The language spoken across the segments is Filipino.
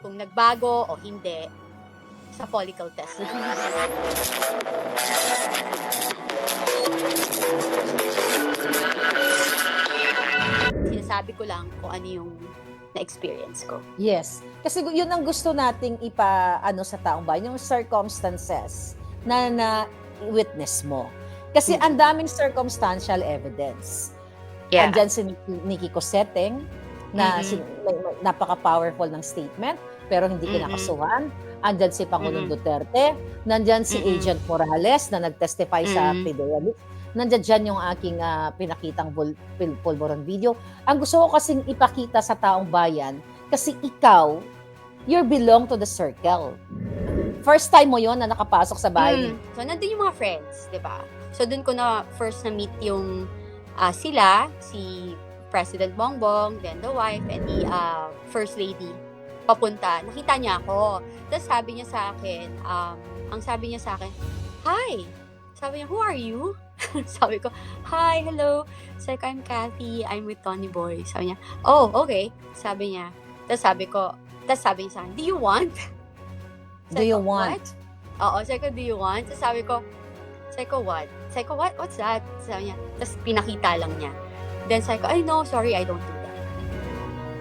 kung nagbago o hindi sa follicle test. Sinasabi ko lang kung ano yung na-experience ko. Yes. Kasi yun ang gusto nating ipa ano sa taong bayan, yung circumstances na na witness mo. Kasi Mm. ang daming circumstantial evidence. Andyan si Nikki, Nikki Coseteng na Mhm. sin- may- may- napaka-powerful ng statement pero hindi kinakasuhan. Andyan si Pangulong Mhm. Duterte. Nandyan si Mhm. Agent Morales na nag-testify sa Mhm. PDL. Nandyan dyan yung aking ah, pinakitang pil- pulburon video. Ang gusto ko kasing ipakita sa taong bayan kasi ikaw, you belong to the circle. First time mo yon na nakapasok sa bahay. Mm. So, nandun yung mga friends, di ba? So, dun ko na first na meet yung ah, sila, si President Bongbong, then the wife, and the ah, First Lady papunta. Nakita niya ako. Tapos sabi niya sa akin, um, ang sabi niya sa akin, Hi! Sabi niya, who are you? sabi ko, Hi, hello. Sabi ko, I'm Kathy. I'm with Tony Boy. Sabi niya, oh, okay. Sabi niya. Tapos sabi ko, tapos sabi niya sa akin, do you want? Do Sabi you ko, want? "What?" Oo, sabi ko, do you want? Tapos sabi ko, sabi ko, what? Sabi ko, what? What's that? Sabi niya, tapos pinakita lang niya. Then sabi ko, ay no, sorry, I don't do that.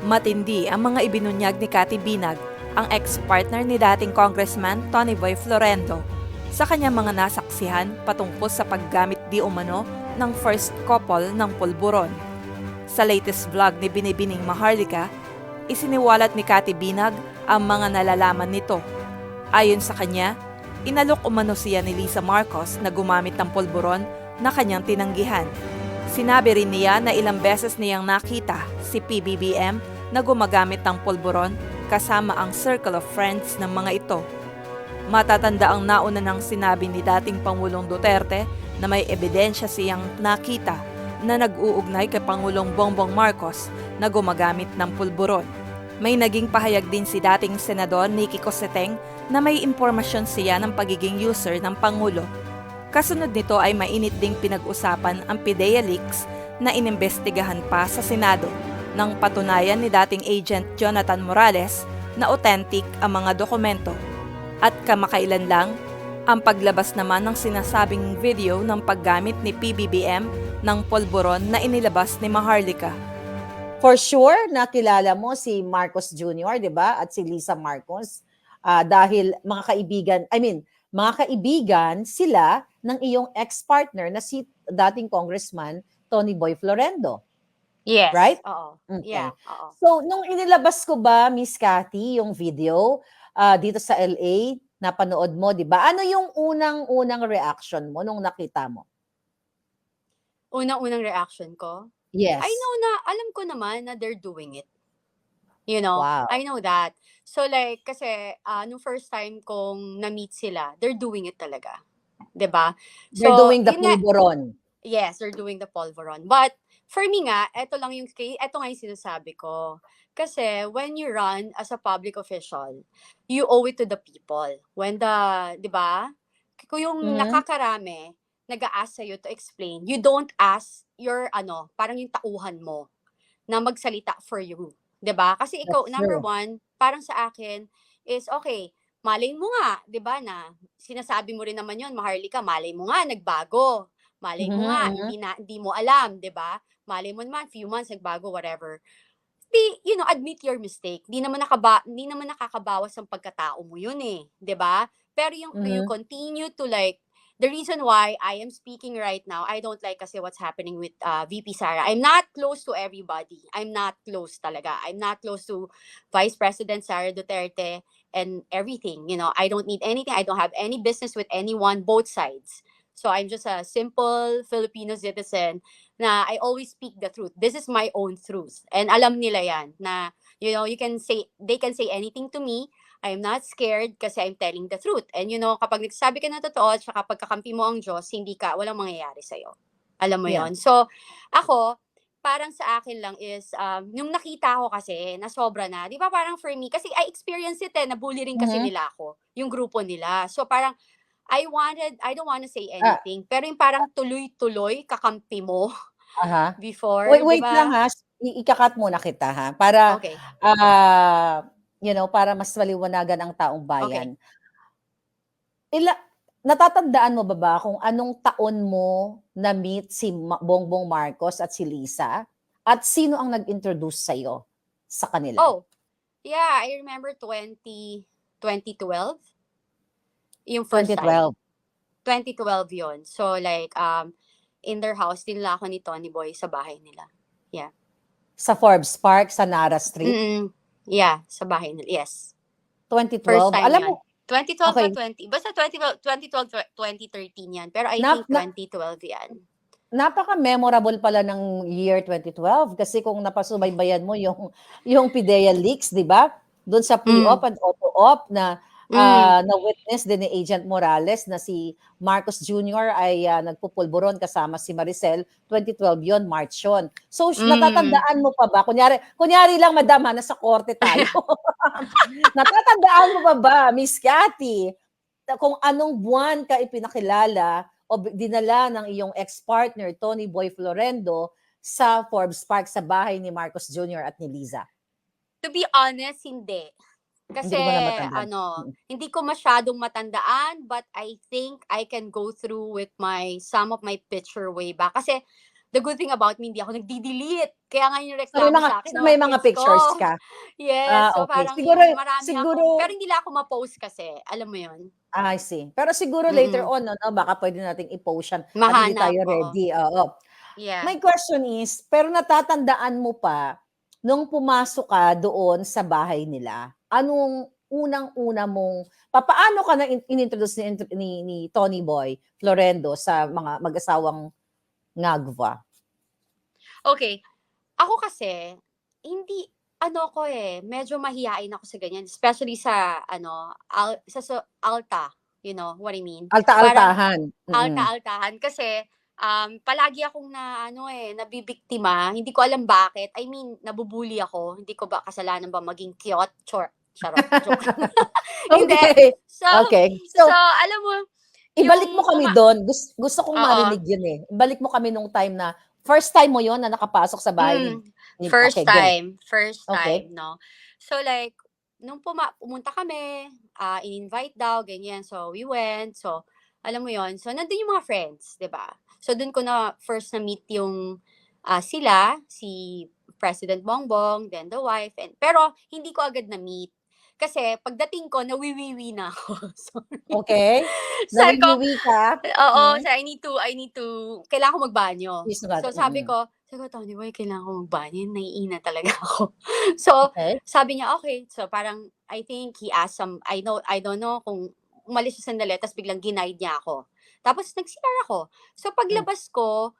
Matindi ang mga ibinunyag ni Cathy Binag, ang ex-partner ni dating Congressman Tony Boy Florendo, sa kanyang mga nasaksihan patungkol sa paggamit di umano ng first couple ng pulburon. Sa latest vlog ni Binibining Maharlika, isiniwalat ni Cathy Binag ang mga nalalaman nito. Ayon sa kanya, inalok umano siya ni Lisa Marcos na gumamit ng pulburon na kanyang tinanggihan. Sinabi rin niya na ilang beses niyang nakita si PBBM na gumagamit ng pulburon kasama ang circle of friends ng mga ito. Matatanda ang nauna ng sinabi ni dating Pangulong Duterte na may ebidensya siyang nakita na nag-uugnay kay Pangulong Bongbong Marcos na gumagamit ng pulburon. May naging pahayag din si dating Senador Nicky Coseteng na may impormasyon siya ng pagiging user ng Pangulo Kasunod nito ay mainit ding pinag-usapan ang PIDEA leaks na inimbestigahan pa sa Senado nang patunayan ni dating agent Jonathan Morales na authentic ang mga dokumento. At kamakailan lang, ang paglabas naman ng sinasabing video ng paggamit ni PBBM ng polboron na inilabas ni Maharlika. For sure, nakilala mo si Marcos Jr., di ba? At si Lisa Marcos. Ah, dahil mga kaibigan, I mean, mga kaibigan sila ng iyong ex-partner na si dating Congressman Tony Boy Florendo. Yes. Right? Oo. Okay. Yeah, oo. So, nung inilabas ko ba, Miss Cathy, yung video ah, dito sa LA, napanood mo, di ba? Ano yung unang-unang reaction mo nung nakita mo? Unang-unang reaction ko, Yes. I know na, alam ko naman na they're doing it. You know, Wow. I know that. So like, kasi uh, nung first time kong na-meet sila, they're doing it talaga. 'Di ba? They're So, doing the nga- pulveron. Yes, they're doing the pulveron. But for me nga, eto lang yung eto nga yung sinasabi ko. Kasi when you run as a public official, you owe it to the people. When the, 'di ba? Kung yung Mhm. nakakarami, nag-a-ask sa'yo to explain, you don't ask your ano, parang yung tauhan mo na magsalita for you. 'Di ba? Kasi ikaw, That's number true. one, parang sa akin, is okay, malay mo nga, 'di ba na, sinasabi mo rin naman yon Maharlika, malay mo nga, nagbago. Malay mo nga, mhm. hindi, na, hindi mo alam, 'di ba? Malay mo naman, few months, nagbago, whatever. Di, you know, admit your mistake. Di naman, nakaba, di naman nakakabawas ang pagkatao mo yun eh. 'di ba? Pero yung you Mhm. continue to like, the reason why I am speaking right now, I don't like kasi what's happening with uh, VP Sara. I'm not close to everybody. I'm not close talaga. I'm not close to Vice President Sara Duterte and everything. You know, I don't need anything. I don't have any business with anyone, both sides. So I'm just a simple Filipino citizen na I always speak the truth. This is my own truth. And alam nila yan na, you know, you can say, they can say anything to me. I'm not scared kasi I'm telling the truth. And you know, kapag nagsabi ka ng totoo at saka pagkakampi mo ang Diyos, hindi ka, walang mangyayari sa'yo. Alam mo Yeah. yon So, ako, parang sa akin lang is, um, nung nakita ko kasi, na sobra na, di ba parang for me, kasi I experienced it eh, nabully rin kasi Mhm. nila ako, yung grupo nila. So parang, I wanted, I don't want to say Ah. anything, pero yung parang tuloy-tuloy, kakampi mo Aha. before, Wait, wait ba? lang ha. I- ikakat muna kita ha. Para Okay. ah you know, para mas maliwanagan ang taong bayan. Ila, natatandaan mo ba ba kung anong taon mo na-meet si Bongbong Marcos at si Lisa? At sino ang nag-introduce sa'yo sa kanila? Oh, yeah, I remember 20, 2012. Yung first time. 2012. 2012 yon So, like, um, in their house, dinala ako ni Tony Boy sa bahay nila. Sa Forbes Park, sa Nara Street. Mm, yeah, sa bahay nila. Yes. 2012. First time Alam yun. mo, 2012 Okay. or 20. Basta 2012, 2012, 2013 yan. Pero I Na- think na- 2012 yan. napaka-memorable pala ng year 2012 kasi kung napasubaybayan mo yung yung PIDEA leaks, 'di ba? Doon sa pre-op and auto-op na Mm. ah, na witness din ni Agent Morales na si Marcos Jr. ay ah, nagpupulburon kasama si Maricel 2012 yon March yon. So Mm. natatandaan mo pa ba? Kunyari, kunyari lang madam ha, nasa korte tayo. natatandaan mo pa ba, Miss Cathy, kung anong buwan ka ipinakilala o dinala ng iyong ex-partner Tony Boy Florendo sa Forbes Park sa bahay ni Marcos Jr. at ni Liza. To be honest, hindi. Kasi, Hindi ano, Mm. hindi ko masyadong matandaan, but I think I can go through with my, some of my picture way back. Kasi, the good thing about me, hindi ako nagdi-delete. Kaya nga yung So, reklamo may mga, sa akin. so may mga pictures ko. ka. Yes, Ah, so okay. parang Siguro- marami siguro- ako. Pero hindi lang ako ma-post kasi. Alam mo yun? I see. Pero siguro later Mm-mm. on, no, no, baka pwede nating i-post yan. At hindi tayo ready. Oo. Yeah. My question is, pero natatandaan mo pa, nung pumasok ka doon sa bahay nila, anong unang-una mong, papaano ka na in- inintroduce ni, ni, ni Tony Boy Florendo sa mga mag-asawang ngagwa? Okay. Ako kasi, hindi, ano ko eh, medyo mahihain ako sa ganyan. Especially sa, ano, al, sa, sa alta. You know what I mean? Alta-altahan. Mm-mm. Alta-altahan. Kasi, um, palagi akong na, ano eh, nabibiktima. Hindi ko alam bakit. I mean, nabubuli ako. Hindi ko ba kasalanan ba maging cute? Chor, charot. Joke. Hindi. Okay. So, Okay. so, So, alam mo, ibalik mo kami doon. Gusto, gusto kong Oo. marinig yun eh. Ibalik mo kami nung time na, first time mo yon na nakapasok sa bahay mm, First okay, go. time. First Okay. time, no? So, like, nung puma- pumunta kami, ah in-invite daw, ganyan. So, we went. So, alam mo yon So, nandun yung mga friends, 'di ba So, dun ko na first na-meet yung ah, sila, si President Bongbong, then the wife. And, pero, hindi ko agad na-meet. Kasi, pagdating ko, nawiwiwi na ako. so, Okay. Nawiwiwi ka. oo, Mhm. so I need to, I need to, kailangan ko magbanyo. So sabi Mm-mm. ko, sabi ko, Tony Boy, kailangan ko magbanyo. Naiina talaga ako. so, Okay. sabi niya, okay. So parang, I think he asked some, I know, I don't know kung umalis siya sandali, tapos biglang ginaid niya ako. Tapos nag-CR ako. So paglabas ko,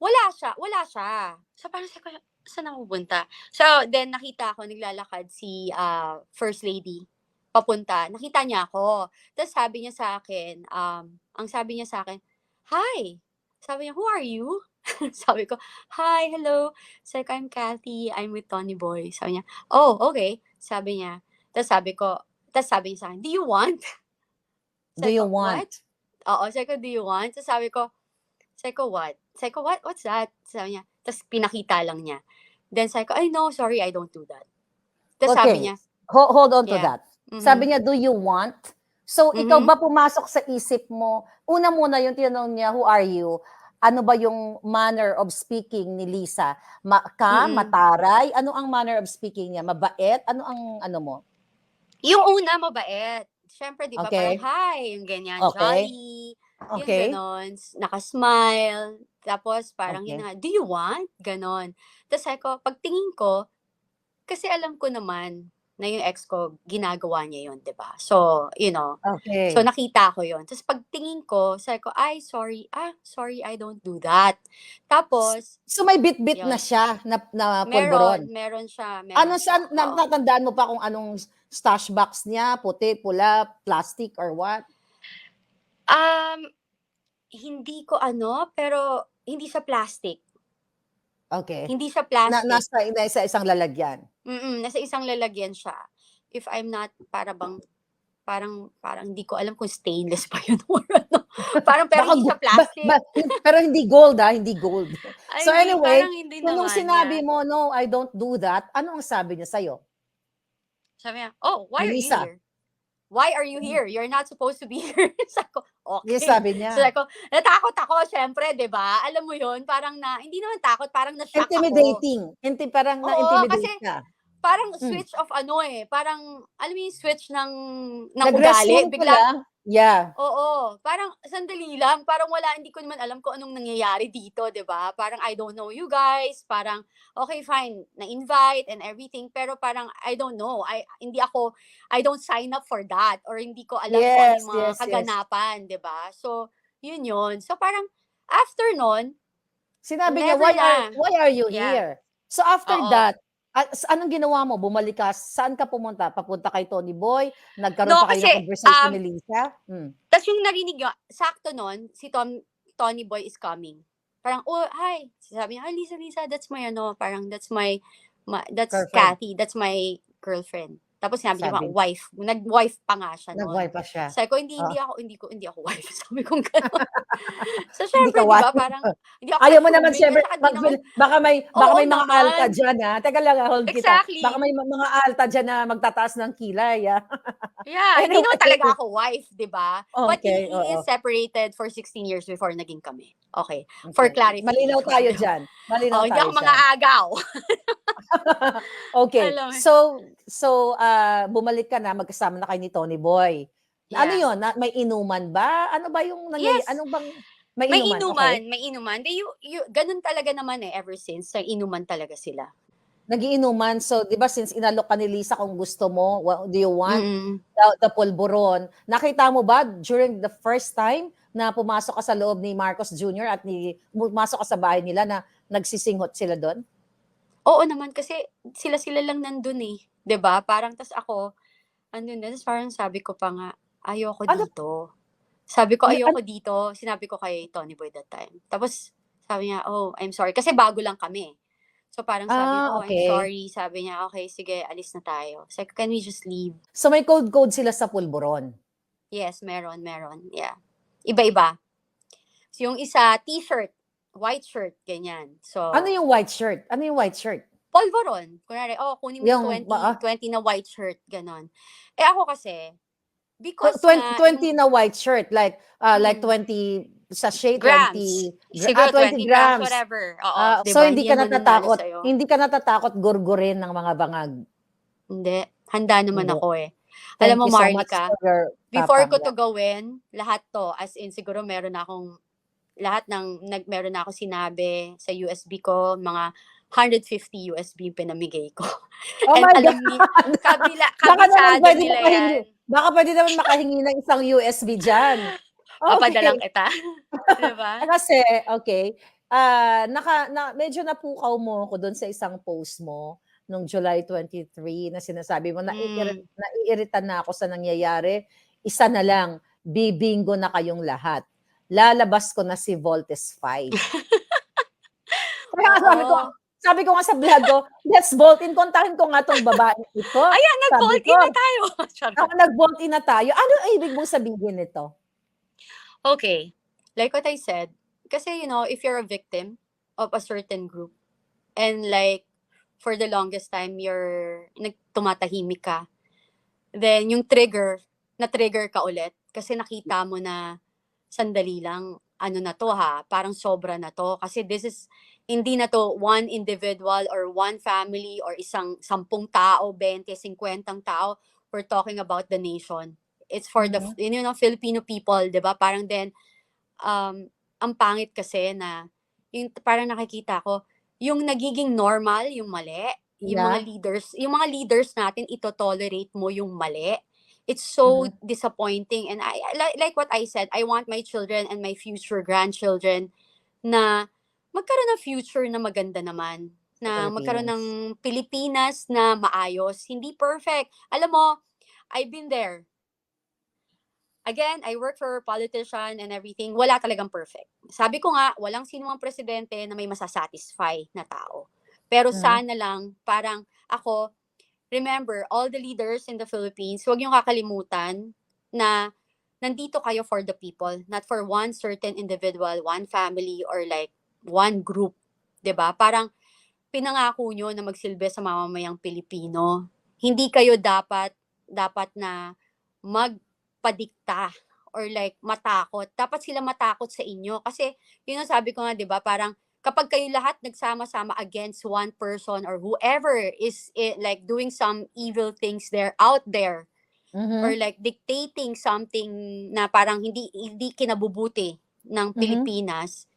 wala siya, wala siya. So parang sabi ko, saan ako pupunta? So then nakita ko, naglalakad si ah, First Lady papunta. Nakita niya ako. Tapos sabi niya sa akin, um, ang sabi niya sa akin, Hi! Sabi niya, who are you? sabi ko, hi, hello. Sabi ko, I'm Kathy. I'm with Tony Boy. Sabi niya, oh, okay. Sabi niya. Tapos sabi ko, tapos sabi niya sa akin, do you want? Do Sabi you ko, want? "What?" Oo, sabi ko, do you want? Tapos sabi ko, sabi ko, what? Sabi ko, what? What's that? Sabi niya, tapos pinakita lang niya. Then sabi ko, ay no, sorry, I don't do that. Tapos sabi Okay. niya, Ho- hold on to Yeah. that. mhm. Sabi niya, do you want? So, ikaw Mhm. ba pumasok sa isip mo, una muna yung tinanong niya, who are you? Ano ba yung manner of speaking ni Lisa? Ma ka, Mm-mm. mataray? Ano ang manner of speaking niya? Mabait? Ano ang ano mo? Yung una, mabait. Siyempre, di ba, Okay. parang hi, yung ganyan, Okay. jolly. Okay. Yung ganon, nakasmile. Tapos parang Okay. yun na, do you want? Ganon. Tapos sabi ko, pagtingin ko, kasi alam ko naman na yung ex ko, ginagawa niya yun, di ba? So, you know, Okay. so nakita ko yun. Tapos pagtingin ko, sabi ko, ay, sorry, ah, sorry, I don't do that. Tapos, So, may bit-bit na Yun. siya na, na meron, meron siya, meron Ano siya. sa, Oo. natatandaan mo pa kung anong stash box niya? Puti, pula, plastic, or what? Um, hindi ko ano, pero hindi sa plastic. Okay. Hindi sa Na, plastic. nasa, nasa isang lalagyan. Mm, nasa isang lalagyan siya. If I'm not, para bang, parang, parang hindi ko alam kung stainless pa yun or ano. Parang pero Baka hindi sa plastic. ba- ba- pero hindi gold ah, hindi gold. Ay, so hindi, anyway, hindi Kung nung sinabi niya. mo, no, I don't do that, ano ang sabi niya sa'yo? Sabi niya, oh, why are Melissa. you here? Why are you here? You're not supposed to be here. Sabi ko, okay. Yes, sabi niya. So, ako, natakot ako, syempre, di ba? Alam mo yun, parang na, hindi naman takot, parang na-shock ako. Intimidating. Inti, parang Oo, na-intimidate kasi- ka. Parang Mm. switch of ano eh, parang, alam mo yung switch ng, ng Nag-rest ugali. Bigla. Yeah. Oo, parang sandali lang, parang wala, hindi ko naman alam kung anong nangyayari dito, 'di ba? Parang I don't know you guys, parang okay fine, na-invite and everything, pero parang I don't know. I hindi ako I don't sign up for that or hindi ko alam kung ano Yes, yung mga yes, yes. kaganapan, 'di ba? So, yun yun. So parang after nun, Sinabi niya, Never why are, na. why are you Yeah. here? So after Oo. that, anong ginawa mo? Bumalik ka? Saan ka pumunta? Papunta kay Tony Boy? Nagkaroon No, pa kayo ng conversation um, ni Lisa? Hmm. tas yung narinig nyo, sakto nun, si Tom, Tony Boy is coming. Parang, oh, hi. Sabi niya, hi, Lisa, Lisa, that's my, ano, parang, that's my, my that's Girlfriend. Kathy, that's my girlfriend. Tapos sinabi niya, Sabi. wife. Nag-wife pa nga siya noon. Nag-wife pa siya. Sabi ko, hindi, Ah. hindi ako, hindi ko, hindi ako wife. Sabi ko gano'n. so, Hindi syempre, ka di ba, wife. parang, hindi ako Ayaw mo naman di naman- mag- baka may baka Oo may mga naman. alta diyan ha. Teka lang, hold kita. Exactly. Baka may ma- mga alta diyan na magtataas ng kilay ah. Yeah, hindi naman talaga ako wife, di ba? But Okay, he, oo. is separated for 16 years before naging kami. Okay. For Okay. clarification. Malinaw tayo diyan. Malinaw Oh, hindi tayo ako mga dyan. agaw. Okay. Alam mo. So so ah, bumalik ka na magkasama na kayo ni Tony Boy. Ano Yeah. 'yon? Na, may inuman ba? Ano ba yung nangyayari? Yes. Anong bang may, May inuman? inuman, Okay. may inuman. They, you, you, ganun talaga naman eh, ever since. May inuman talaga sila. Nagiinuman. So, 'di ba since inalok ka ni Lisa kung gusto mo, what do you want? Mm-mm. the, the pulburon. Nakita mo ba during the first time na pumasok ka sa loob ni Marcos Jr. at ni pumasok ka sa bahay nila na nagsisinghot sila doon? Oo naman, kasi sila-sila lang nandun eh. 'Di ba Parang, tas ako, andun na, tas parang sabi ko pa nga, ayoko Ano? dito. Sabi ko, Ano- ayoko dito. Sinabi ko kay Tony Boy that time. Tapos, sabi niya, oh, I'm sorry. Kasi bago lang kami. So, parang sabi Ah, niya, oh, okay. I'm sorry. Sabi niya, okay, sige, alis na tayo. Sabi ko, can we just leave? So may code-code sila sa pulburon. Yes, meron, meron. Yeah. Iba-iba. So, yung isa, t-shirt, white shirt, ganyan. So, Ano yung white shirt? Ano yung white shirt? Polvoron. Kunwari, oh, kunin mo Yung, yung 20, ba- ah? 20 na white shirt, ganon. Eh ako kasi, because 20, nga, 20 na white shirt like uh, like Mm. 20 sachet Grams. 20 gra- siguro ah, 20 grams, whatever. Oo, Ah, diba? so hindi ka yan mananalo natatakot, sa'yo. hindi ka natatakot gurgurin ng mga bangag. Hindi. Handa naman Hindi. ako eh. Thank Alam mo, you so much Marlica, for your before ko tapang. to gawin, lahat to, as in siguro meron na akong, lahat ng, nag, meron na ako sinabi sa USB ko, mga 150 USB yung pinamigay ko. Oh And my alam God! ni, kabila, Baka naman kabisado pwede nila yan. Baka pwede naman makahingi ng isang USB dyan. Papadalang kita. diba? Kasi, okay, ah naka, na, medyo napukaw mo ko doon sa isang post mo nung July 23 na sinasabi mo, na Mm. naiirita na ako sa nangyayari. Isa na lang, bibingo na kayong lahat. Lalabas ko na si Voltes 5. Kaya sabi ko. Sabi ko nga sa vlog ko, let's vote in. Kontahin ko nga tong babae ito. Ayan, ko, in na tayo. Ako nag-vote in na tayo. Ano ang ibig mong sabihin nito? Okay. Like what I said, kasi you know, if you're a victim of a certain group and like for the longest time you're nagtumatahimik ka, then yung trigger, na-trigger ka ulit kasi nakita mo na sandali lang, ano na to ha, parang sobra na to. Kasi this is, hindi na to one individual or one family or isang sampung tao, 20, 50 tao. We're talking about the nation. It's for the, you know, Filipino people, di ba? Parang then, um, ang pangit kasi na, yung parang nakikita ko, yung nagiging normal, yung mali, yung Yeah. mga leaders, yung mga leaders natin, ito tolerate mo yung mali. It's so disappointing. And I, I- like, like what I said, I want my children and my future grandchildren na magkaroon ng future na maganda naman. Na magkaroon ng Pilipinas na maayos. Hindi perfect. Alam mo, I've been there. Again, I work for a politician and everything. Wala talagang perfect. Sabi ko nga, walang sino ang presidente na may masasatisfy na tao. Pero Mhm. sana lang, parang ako, remember, all the leaders in the Philippines, huwag niyong kakalimutan na nandito kayo for the people, not for one certain individual, one family, or like one group. 'Di ba Parang pinangako nyo na magsilbi sa mamamayang Pilipino. hindi kayo dapat dapat na magpadikta or like matakot. Dapat sila matakot sa inyo kasi yun ang sabi ko nga 'di ba, parang kapag kayo lahat nagsama-sama against one person or whoever is eh, like doing some evil things there out there Mhm. or like dictating something na parang hindi hindi kinabubuti ng Mhm. Pilipinas,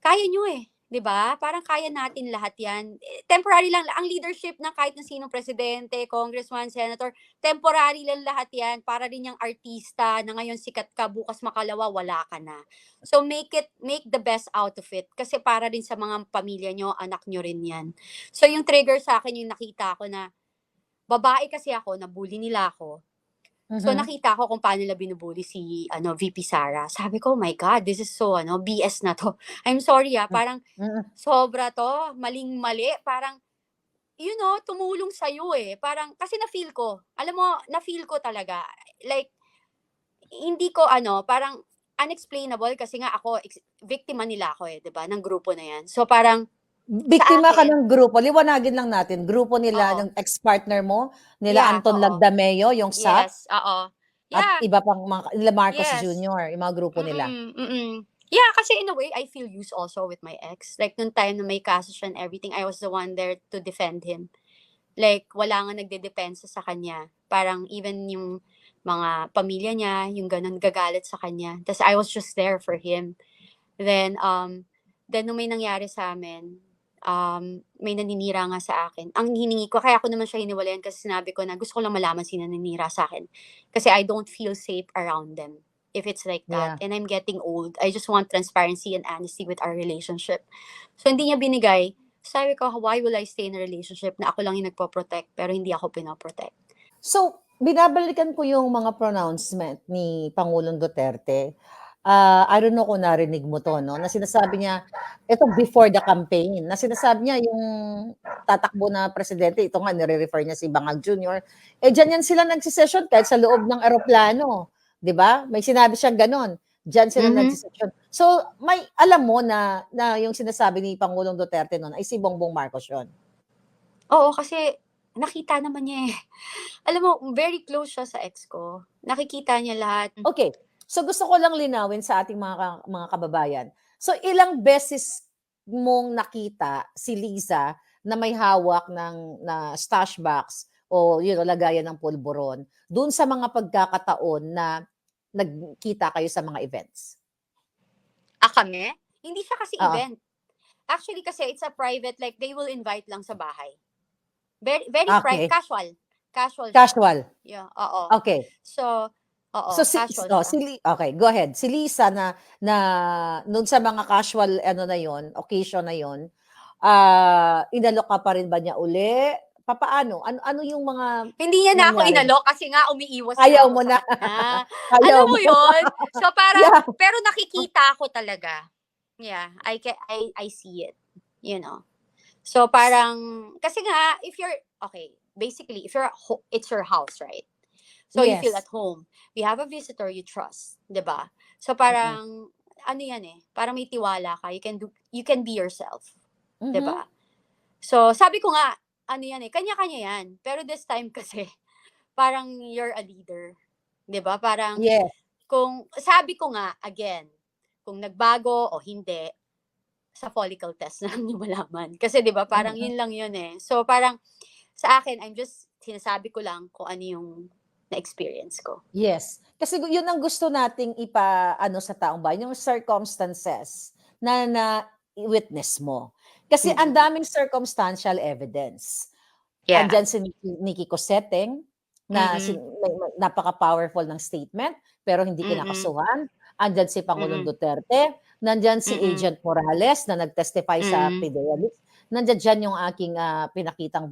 kaya nyo eh. 'Di ba? Parang kaya natin lahat yan. Eh, Temporary lang. Ang leadership ng kahit ng sinong presidente, congressman, senator, temporary lang lahat yan. Para rin yung artista na ngayon sikat ka, bukas makalawa, wala ka na. So make it, make the best out of it. Kasi para rin sa mga pamilya nyo, anak nyo rin yan. So yung trigger sa akin, yung nakita ko na, babae kasi ako, nabully nila ako. So Mhm. nakita ko kung paano nila binubuli si ano VP Sara. Sabi ko, "Oh my God, this is so ano, BS na to. I'm sorry ah, parang sobra to, maling-mali, parang you know, tumulong sa eh. Parang kasi na-feel ko. Alam mo, na-feel ko talaga. Like hindi ko ano, parang unexplainable kasi nga ako ex- biktima nila ako eh, 'di ba, ng grupo na 'yan. So parang Biktima ka ng grupo. Liwanagin lang natin. Grupo nila, Oo. ng ex-partner mo, nila Yeah, Anton oo. Lagdameo, yung SAP, yes, oo. at Yeah. iba pang mga, nila Marcos Yes. Jr., yung mga grupo nila. Mm-mm, mm-mm. Yeah, kasi in a way, I feel used also with my ex. Like, nung time na may kaso siya and everything, I was the one there to defend him. Like, wala nga nagdedepensa sa kanya. Parang even yung mga pamilya niya, yung ganun gagalit sa kanya. Tapos I was just there for him. Then, um, then nung may nangyari sa amin, um, may naninira nga sa akin. Ang hiningi ko, kaya ako naman siya hiniwalayan kasi sinabi ko na gusto ko lang malaman sino naninira sa akin. Kasi I don't feel safe around them if it's like that. And I'm getting old. I just want transparency and honesty with our relationship. So hindi niya binigay. Sabi ko, why will I stay in a relationship na ako lang yung nagpo-protect pero hindi ako pinoprotect? So, binabalikan ko yung mga pronouncement ni Pangulong Duterte. Ah, I don't know kung narinig mo to, no? Na sinasabi niya, ito before the campaign, na sinasabi niya yung tatakbo na presidente, ito nga, nire-refer niya si Bangag Jr. Eh, dyan yan sila nagsisession kahit sa loob ng aeroplano. Di ba? May sinabi siyang ganon. Diyan sila Mhm. nagsisession. So, may alam mo na, na yung sinasabi ni Pangulong Duterte noon ay si Bongbong Marcos yun. Oo, kasi nakita naman niya eh. Alam mo, very close siya sa ex ko. Nakikita niya lahat. Okay. So gusto ko lang linawin sa ating mga mga kababayan. So ilang beses mong nakita si Lisa na may hawak ng na stash box o yun, o lagayan ng pulburon doon sa mga pagkakataon na nagkita kayo sa mga events. Ah, kami? Hindi siya kasi Oo. event. Actually, kasi it's a private, like, they will invite lang sa bahay. Very, very Okay. private, casual. Casual. Casual. Yeah, oo. Okay. So, oo, so si, casual oh, siya. si Li- okay, go ahead. Si Lisa na na noon sa mga casual ano na 'yon, occasion na 'yon, ah inalok ka pa rin ba niya uli? Papaano? Ano ano yung mga Hindi niya na ako nangyari? inalok kasi nga umiiwas Ayaw ako mo sa na. kanya. Ayaw mo yun? So, parang, Yeah. pero nakikita ko talaga. Yeah, I, ca- I, I see it. You know? So, parang, kasi nga, if you're, okay, basically, if you're, ho- it's your house, right? So, you feel Yes. at home. We have a visitor you trust, 'di ba? So, parang, ano yan eh, parang may tiwala ka. You can do, you can be yourself. Mhm. 'di ba? So, sabi ko nga, ano yan eh, kanya-kanya yan. Pero this time kasi, parang you're a leader. 'Di ba? Parang, Yes. kung, sabi ko nga, again, kung nagbago o hindi, sa follicle test na niyo malaman. Kasi 'di ba, parang Mhm. yun lang yun eh. So, parang, sa akin, I'm just, sinasabi ko lang kung ano yung na-experience ko. Yes. Kasi yun ang gusto nating ipa ano sa taong bayan, yung circumstances na na witness mo. Kasi ang Mhm. daming circumstantial evidence. Yeah. Andyan si Nikki, Coseteng na Mhm. may- may- napaka-powerful ng statement pero hindi Mhm. kinakasuhan. Andyan si Pangulong Mhm. Duterte. Nandyan si Mhm. Agent Morales na nag-testify sa Mhm. Nandyan dyan yung aking ah, pinakitang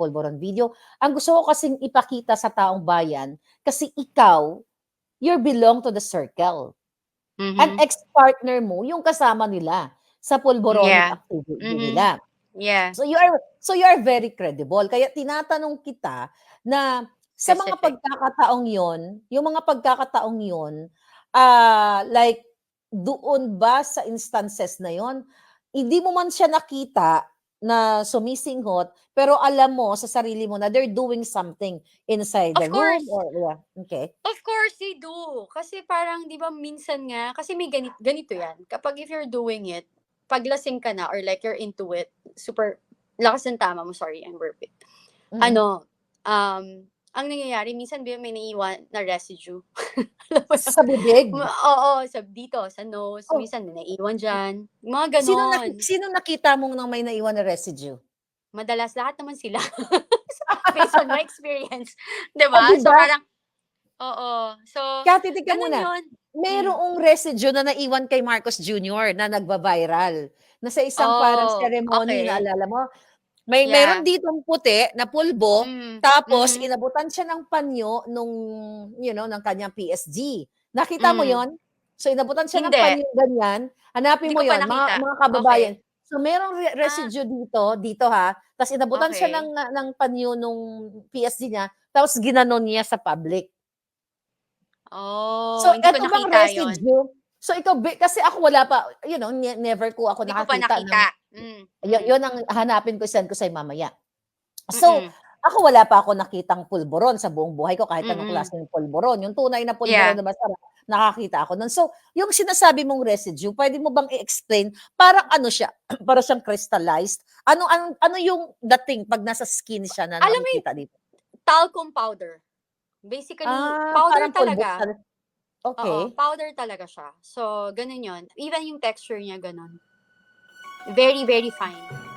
pulburon video. Ang gusto ko kasing ipakita sa taong bayan kasi ikaw, you belong to the circle. An Mhm. ex-partner mo, yung kasama nila sa pulboronic Yeah. activity Mhm. nila. Yeah. So you are so you are very credible. Kaya tinatanong kita na sa mga pagkakataong 'yon, yung mga pagkakataong 'yon, ah like doon ba sa instances na 'yon, hindi mo man siya nakita na sumisinghot, pero alam mo sa sarili mo na they're doing something inside Of the course. room or yeah, okay. Of course they do. Kasi parang, di ba, minsan nga, kasi may ganito, ganito yan. Kapag if you're doing it, paglasing ka na or like you're into it, super, lakas ng tama mo, sorry, I'm burping. Mhm. Ano, um, ang nangyayari, minsan ba may naiiwan na residue? Mo sa bibig. Ma- Oo, sa dito, sa nose, Oh. minsan may naiiwan dyan. Mga Sino, ganon. nak- sino nakita mong nang may naiwan na residue? Madalas lahat naman sila. Based on my experience. 'Di Oh, ba? diba? So parang, oo. So, Kaya titignan ganun muna. yun. Merong residue na naiwan kay Marcos Jr. na nagba-viral. Na sa isang parang Oh, ceremony, okay. naalala mo? May Yeah. meron ditong puti na pulbo, Mm, tapos mhm. inabutan siya ng panyo nung, you know, ng kanyang PSG. Nakita mo Mm. yon? So inabutan siya ng Hindi. panyo ganyan. Hanapin Hindi mo yon, mga, mga kababayan. So merong re- residue dito, dito ha. Tapos inabutan siya Okay. ng ng panyo nung PSG niya, tapos ginanon niya sa public. Oh, So, hindi eto bang nakita yun. residue? So, ikaw, kasi ako wala pa, you know, ne- never ko ako Hindi ko pa nakakita. nakita. Mm, Ng, mm, yun ang hanapin ko, send ko sa'yo mamaya. So, mm-mm. ako wala pa ako nakitang pulburon sa buong buhay ko, kahit anong Mm-mm. klase ng pulburon. Yung tunay na pulburon Yeah. na masarap, nakakita ako nun. So, yung sinasabi mong residue, pwede mo bang i-explain? Parang ano siya? para siyang crystallized? Ano, ano, ano yung dating pag nasa skin siya na Alam mo nakikita dito? Talcum powder. Basically, Ah, powder parang pulbo talaga. tal- Okay. Oo, powder talaga siya. So, ganun yun. Even yung texture niya, ganun. Very, very fine.